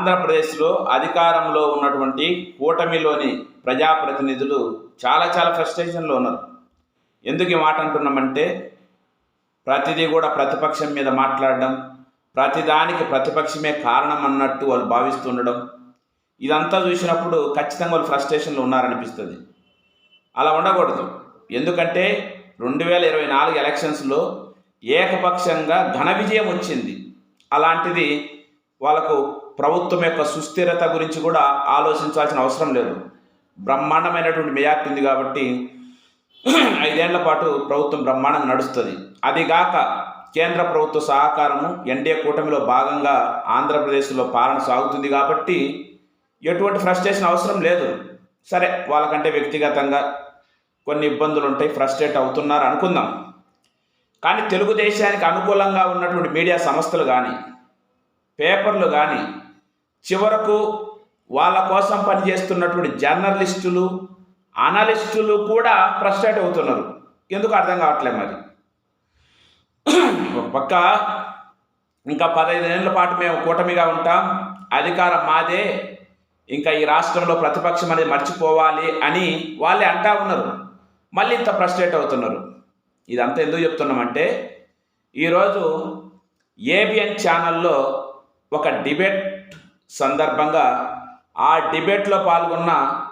ఆంధ్రప్రదేశ్లో అధికారంలో ఉన్నటువంటి కూటమిలోని ప్రజాప్రతినిధులు చాలా చాలా ఫ్రస్ట్రేషన్లో ఉన్నారు. ఎందుకు ఈ మాట అంటున్నామంటే ప్రతిదీ కూడా ప్రతిపక్షం మీద మాట్లాడడం ప్రతిదానికి ప్రతిపక్షమే కారణం అన్నట్టు వాళ్ళు భావిస్తుండడం ఇదంతా చూసినప్పుడు ఖచ్చితంగా వాళ్ళు ఫ్రస్ట్రేషన్లో ఉన్నారనిపిస్తుంది. అలా ఉండకూడదు. ఎందుకంటే రెండు వేల ఇరవై నాలుగు ఎలక్షన్స్లో ఏకపక్షంగా ఘన విజయం వచ్చింది. అలాంటిది వాళ్ళకు ప్రభుత్వం యొక్క సుస్థిరత గురించి కూడా ఆలోచించాల్సిన అవసరం లేదు. బ్రహ్మాండమైనటువంటి మెజార్టీ ఉంది కాబట్టి ఐదేళ్ళ పాటు ప్రభుత్వం బ్రహ్మాండంగా నడుస్తుంది. అదిగాక కేంద్ర ప్రభుత్వ సహకారము ఎన్డీఏ కూటమిలో భాగంగా ఆంధ్రప్రదేశ్లో పాలన సాగుతుంది కాబట్టి ఎటువంటి ఫ్రస్ట్రేషన్ అవసరం లేదు. సరే వాళ్ళకంటే వ్యక్తిగతంగా కొన్ని ఇబ్బందులు ఉంటాయి ఫ్రస్ట్రేట్ అవుతున్నారు అనుకుందాం. కానీ తెలుగుదేశానికి అనుకూలంగా ఉన్నటువంటి మీడియా సంస్థలు కానీ పేపర్లు కానీ చివరకు వాళ్ళ కోసం పనిచేస్తున్నటువంటి జర్నలిస్టులు అనలిస్టులు కూడా ఫ్రస్ట్రేట్ అవుతున్నారు. ఎందుకు అర్థం కావట్లేదు మరి? ఒక పక్క ఇంకా పదహైదు ఏళ్ళ పాటు మేము కూటమిగా ఉంటాం. అధికారం మాదే. ఇంకా ఈ రాష్ట్రంలో ప్రతిపక్షం అనేది మర్చిపోవాలి అని వాళ్ళే అంటా ఉన్నారు. మళ్ళీ ఇంత ఫ్రస్ట్రేట్ అవుతున్నారు. ఇదంతా ఎందుకు చెప్తున్నామంటే ఈరోజు ఏబిఎన్ ఛానల్లో ఒక డిబేట్ సందర్భంగా ఆ డిబేట్లో పాల్గొన్న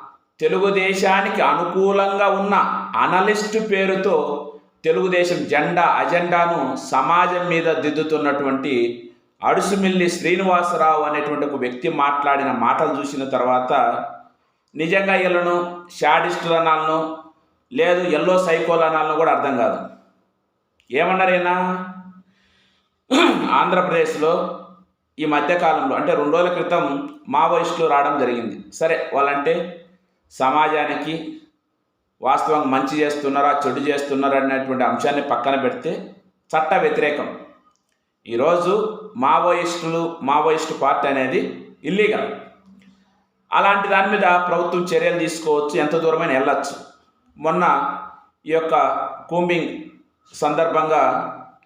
తెలుగుదేశానికి అనుకూలంగా ఉన్న అనలిస్ట్ పేరుతో తెలుగుదేశం జెండా అజెండాను సమాజం మీద దిద్దుతున్నటువంటి అడుసుమిల్లి శ్రీనివాసరావు అనేటువంటి ఒక వ్యక్తి మాట్లాడిన మాటలు చూసిన తర్వాత నిజంగా వీళ్ళను షాడిస్టులు అనాలను లేదు ఎల్లో సైకోలు అనాలను కూడా అర్థం కాదు. ఏమన్నారైనా? ఆంధ్రప్రదేశ్లో ఈ మధ్యకాలంలో అంటే రెండు రోజుల క్రితం మావోయిస్టులు రావడం జరిగింది. సరే వాళ్ళంటే సమాజానికి వాస్తవంగా మంచి చేస్తున్నారా చెడు చేస్తున్నారా అనేటువంటి అంశాన్ని పక్కన పెడితే చట్ట వ్యతిరేకం. ఈరోజు మావోయిస్టులు మావోయిస్టు పార్టీ అనేది ఇల్లీగల్ అలాంటి దాని మీద ప్రభుత్వం చర్యలు తీసుకోవచ్చు ఎంత దూరమైనా వెళ్ళచ్చు. మొన్న ఈ యొక్క కూంబింగ్ సందర్భంగా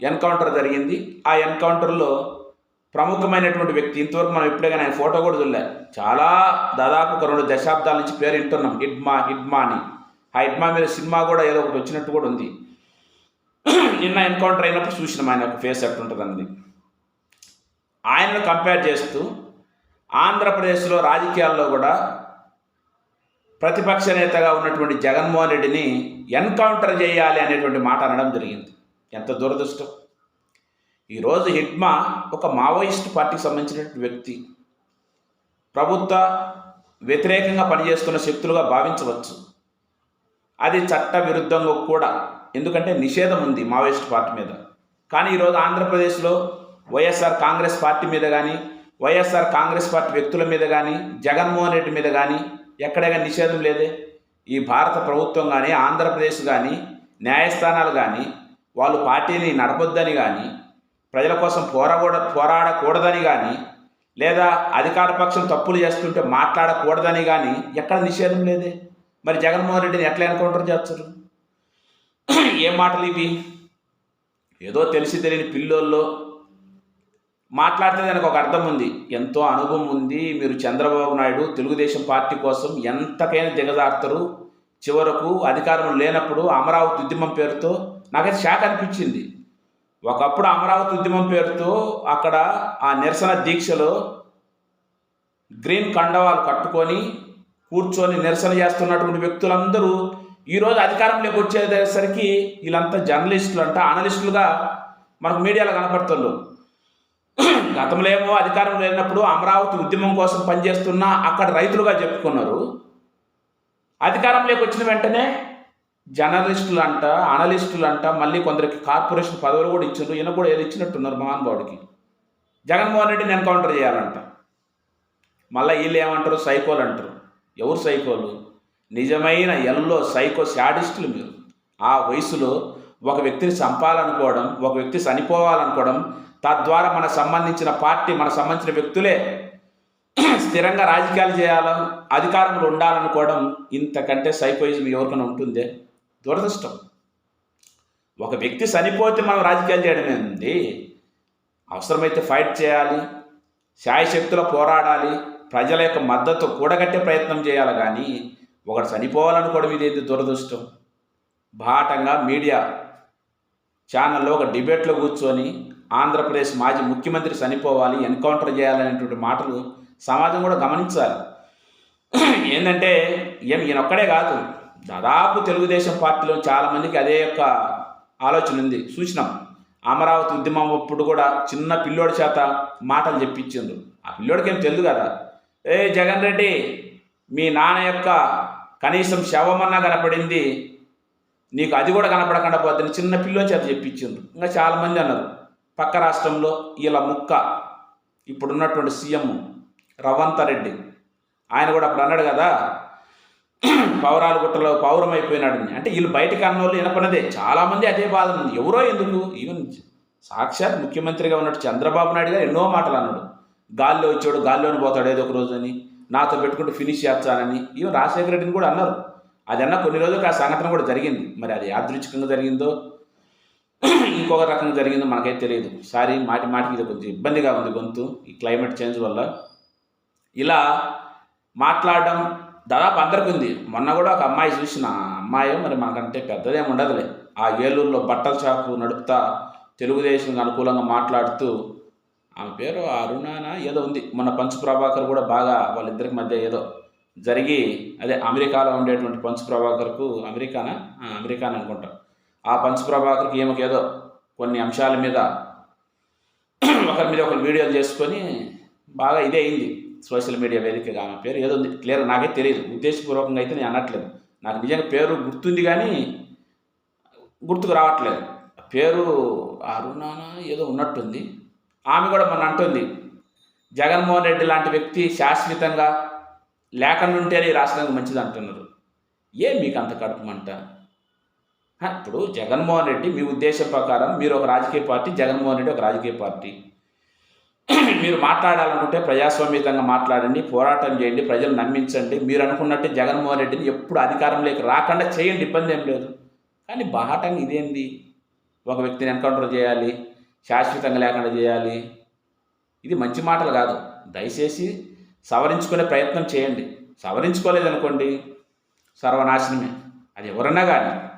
ఎన్కౌంటర్ జరిగింది. ఆ ఎన్కౌంటర్లో ప్రముఖమైనటువంటి వ్యక్తి. ఇంతవరకు మనం ఇప్పుడే కానీ ఆయన ఫోటో కూడా చూడలే. చాలా దాదాపు ఒక రెండు దశాబ్దాల నుంచి పేరు వింటున్నాం. హిడ్మా హిడ్మా అని. ఆ హిడ్మా మీద సినిమా కూడా ఏదో ఒకటి వచ్చినట్టు కూడా ఉంది. నిన్న ఎన్కౌంటర్ అయినప్పుడు చూసినాం ఆయన ఒక ఫేస్ ఎట్టుంటుంది అన్నది. ఆయనను కంపేర్ చేస్తూ ఆంధ్రప్రదేశ్లో రాజకీయాల్లో కూడా ప్రతిపక్ష నేతగా ఉన్నటువంటి జగన్మోహన్ రెడ్డిని ఎన్కౌంటర్ చేయాలి అనేటువంటి మాట అనడం జరిగింది. ఎంత దురదృష్టం. ఈరోజు హిడ్మా ఒక మావోయిస్ట్ పార్టీకి సంబంధించినటువంటి వ్యక్తి. ప్రభుత్వ వ్యతిరేకంగా పనిచేస్తున్న శక్తులుగా భావించవచ్చు. అది చట్ట విరుద్ధంగా కూడా ఎందుకంటే నిషేధం ఉంది మావోయిస్ట్ పార్టీ మీద. కానీ ఈరోజు ఆంధ్రప్రదేశ్లో వైఎస్ఆర్ కాంగ్రెస్ పార్టీ మీద కానీ వైఎస్ఆర్ కాంగ్రెస్ పార్టీ వ్యక్తుల మీద కానీ జగన్మోహన్ రెడ్డి మీద కానీ ఎక్కడైనా నిషేధం లేదే? ఈ భారత ప్రభుత్వం కానీ ఆంధ్రప్రదేశ్ కానీ న్యాయస్థానాలు కానీ వాళ్ళు పార్టీని నడపొద్దని కానీ ప్రజల కోసం పోరాడ పోరాడకూడదని కానీ లేదా అధికార పక్షం తప్పులు చేస్తుంటే మాట్లాడకూడదని కానీ ఎక్కడ నిషేధం లేదే? మరి జగన్మోహన్ రెడ్డిని ఎట్లా ఎన్కౌంటర్ చేస్తారు? ఏం మాటలు ఇవి? ఏదో తెలిసి తెలియని పిల్లోల్లో మాట్లాడితే దానికి ఒక అర్థం ఉంది. ఎంతో అనుభవం ఉంది. మీరు చంద్రబాబు నాయుడు తెలుగుదేశం పార్టీ కోసం ఎంతకైనా దిగజారుతారు. చివరకు అధికారం లేనప్పుడు అమరావతి ఉద్యమం పేరుతో నాకైతే షాక్ అనిపించింది. ఒకప్పుడు అమరావతి ఉద్యమం పేరుతో అక్కడ ఆ నిరసన దీక్షలో గ్రీన్ కండవాలు కట్టుకొని కూర్చొని నిరసన చేస్తున్నటువంటి వ్యక్తులందరూ ఈరోజు అధికారంలోకి వచ్చేసరికి వీళ్ళంతా జర్నలిస్టులు అంట అనలిస్టులుగా మనకు మీడియాలో కనపడుతున్నారు గతంలో ఏమో అధికారం లేనప్పుడు అమరావతి ఉద్యమం కోసం పనిచేస్తున్న అక్కడ రైతులుగా చెప్పుకున్నారు. అధికారంలోకి వచ్చిన వెంటనే జర్నలిస్టులు అంట అనలిస్టులు అంట మళ్ళీ కొందరికి కార్పొరేషన్ పదవులు కూడా ఇచ్చారు. ఈయన కూడా ఏదో ఇచ్చినట్టున్నారు మహానుభావుడికి జగన్మోహన్ రెడ్డిని ఎన్కౌంటర్ చేయాలంట. మళ్ళీ వీళ్ళు ఏమంటారు? సైకోలు అంటారు. ఎవరు సైకోలు? నిజమైన ఎల్లో సైకో శాడిస్టులు మీరు. ఆ వయసులో ఒక వ్యక్తిని చంపాలనుకోవడం ఒక వ్యక్తి చనిపోవాలనుకోవడం తద్వారా మనకు సంబంధించిన పార్టీ మనకు సంబంధించిన వ్యక్తులే స్థిరంగా రాజకీయాలు చేయాలి అధికారంలో ఉండాలనుకోవడం ఇంతకంటే సైకోయిజం ఎవరికైనా ఉంటుందే? దురదృష్టం. ఒక వ్యక్తి చనిపోతే మనం రాజకీయాలు చేయడమే ఉంది. అవసరమైతే ఫైట్ చేయాలి శాయశక్తిలో పోరాడాలి ప్రజల యొక్క మద్దతు కూడగట్టే ప్రయత్నం చేయాలి కానీ ఒకటి చనిపోవాలనుకోవడం ఇది దురదృష్టం? బాటంగా మీడియా ఛానల్లో ఒక డిబేట్లో కూర్చొని ఆంధ్రప్రదేశ్ మాజీ ముఖ్యమంత్రి చనిపోవాలి ఎన్కౌంటర్ చేయాలనేటువంటి మాటలు సమాజం కూడా గమనించాలి. ఏంటంటే ఏం ఈయన ఒక్కడే కాదు. దాదాపు తెలుగుదేశం పార్టీలో చాలామందికి అదే యొక్క ఆలోచన ఉంది. చూసినాం అమరావతి ఉద్యమం అప్పుడు కూడా చిన్న పిల్లోడి చేత మాటలు చెప్పించిండ్రు. ఆ పిల్లోడికి ఏం తెలియదు కదా. ఏ జగన్ రెడ్డి మీ నాన్న యొక్క కనీసం శవమన్నా కనపడింది నీకు అది కూడా కనపడకుండా పోతుంది చిన్న పిల్లోని చేత చెప్పించిండ్రు. ఇంకా చాలామంది అన్నారు. పక్క రాష్ట్రంలో ఇలా ముక్క ఇప్పుడున్నటువంటి సీఎం రవంత రెడ్డి ఆయన కూడా అప్పుడు అన్నాడు కదా పౌరాల గుట్టలో పావురం అయిపోయినాడని అంటే వీళ్ళు బయటకు అన్న వాళ్ళు వినపనదే చాలామంది అదే బాధ ఉంది. ఎవరో ఎందుకు? ఈవెన్ సాక్షాత్ ముఖ్యమంత్రిగా ఉన్నట్టు చంద్రబాబు నాయుడు గారు ఎన్నో మాటలు అన్నాడు. గాల్లో వచ్చాడు గాల్లోని పోతాడు ఏదో ఒక రోజు అని. నాతో పెట్టుకుంటూ ఫినిష్ చేస్తానని. ఈవెన్ రాజశేఖర రెడ్డిని కూడా అన్నారు. అది అన్న కొన్ని రోజులకు ఆ సంఘటన కూడా జరిగింది. మరి అది యాదృచ్ఛికంగా జరిగిందో? ఇంకొక రకంగా జరిగిందో మనకైతే తెలియదు. సారీ మాటి మాటికి ఇది కొంచెం ఇబ్బందిగా ఉంది గొంతు. ఈ క్లైమేట్ చేంజ్ వల్ల ఇలా మాట్లాడడం దాదాపు అందరికి ఉంది. మొన్న కూడా ఒక అమ్మాయి చూసిన అమ్మాయి మరి మనకంటే పెద్దదేం ఉండదులే. ఆ ఏలూరులో బట్టల షాపు నడుపుతా తెలుగుదేశం అనుకూలంగా మాట్లాడుతూ ఆమె పేరు అరుణానా ఏదో ఉంది. మొన్న పంచు ప్రభాకర్ కూడా బాగా వాళ్ళిద్దరికి మధ్య ఏదో జరిగి అదే అమెరికాలో ఉండేటువంటి పంచు ప్రభాకర్కు అమెరికానా? అమెరికాని అనుకుంటా. ఆ పంచు ప్రభాకర్కి ఈమెకి ఏదో కొన్ని అంశాల మీద ఒకరి మీద ఒకరు వీడియోలు చేసుకొని బాగా ఇదే అయింది. సోషల్ మీడియా వేదికగా ఆమె పేరు ఏదో ఉంది క్లియర్ నాకే తెలియదు. ఉద్దేశపూర్వకంగా అయితే నేను అనట్లేదు. నాకు నిజంగా పేరు గుర్తుంది కానీ గుర్తుకు రావట్లేదు. పేరు అరుణానా ఏదో ఉన్నట్టుంది. ఆమె కూడా మన అంటుంది జగన్మోహన్ రెడ్డి లాంటి వ్యక్తి శాశ్వతంగా లేకుండా ఉంటేనే ఈ రాష్ట్రానికి మంచిది అంటున్నారు. ఏ మీకు అంత కడుపుమంట ఇప్పుడు జగన్మోహన్ రెడ్డి మీ ఉద్దేశం ప్రకారం మీరు ఒక రాజకీయ పార్టీ జగన్మోహన్ రెడ్డి ఒక రాజకీయ పార్టీ. మీరు మాట్లాడాలనుకుంటే ప్రజాస్వామ్యతంగా మాట్లాడండి పోరాటం చేయండి ప్రజలు నమ్మించండి. మీరు అనుకున్నట్టే జగన్మోహన్ రెడ్డిని ఎప్పుడు అధికారంలోకి రాకుండా చేయండి ఇబ్బంది ఏం లేదు. కానీ బాహటంగా ఇదేంది? ఒక వ్యక్తిని ఎన్కౌంటర్ చేయాలి శాశ్వతంగా లేకుండా చేయాలి. ఇది మంచి మాటలు కాదు. దయచేసి సవరించుకునే ప్రయత్నం చేయండి. సవరించుకోలేదనుకోండి సర్వనాశనమే. అది ఎవరన్నా కానీ